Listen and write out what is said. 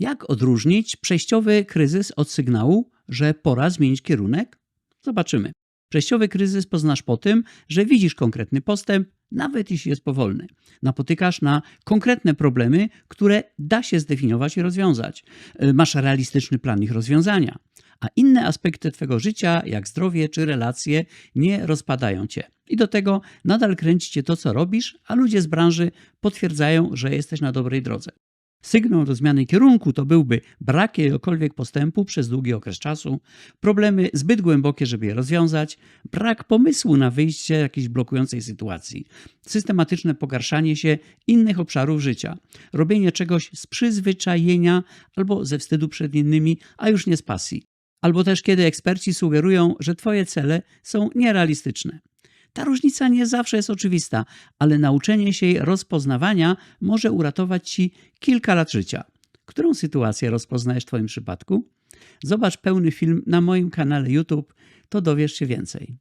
Jak odróżnić przejściowy kryzys od sygnału, że pora zmienić kierunek? Zobaczymy. Przejściowy kryzys poznasz po tym, że widzisz konkretny postęp, nawet jeśli jest powolny. Napotykasz na konkretne problemy, które da się zdefiniować i rozwiązać. Y, Masz realistyczny plan ich rozwiązania, a inne aspekty Twojego życia, jak zdrowie czy relacje, nie rozpadają Cię. I do tego nadal kręci Cię to, co robisz, a ludzie z branży potwierdzają, że jesteś na dobrej drodze. Sygnał do zmiany kierunku to byłby brak jakiegokolwiek postępu przez długi okres czasu, problemy zbyt głębokie, żeby je rozwiązać, brak pomysłu na wyjście z jakiejś blokującej sytuacji, systematyczne pogarszanie się innych obszarów życia, robienie czegoś z przyzwyczajenia albo ze wstydu przed innymi, a już nie z pasji. Albo też kiedy eksperci sugerują, że Twoje cele są nierealistyczne. Ta różnica nie zawsze jest oczywista, ale nauczenie się jej rozpoznawania może uratować Ci kilka lat życia. Którą sytuację rozpoznajesz w Twoim przypadku? Zobacz pełny film na moim kanale YouTube, to dowiesz się więcej.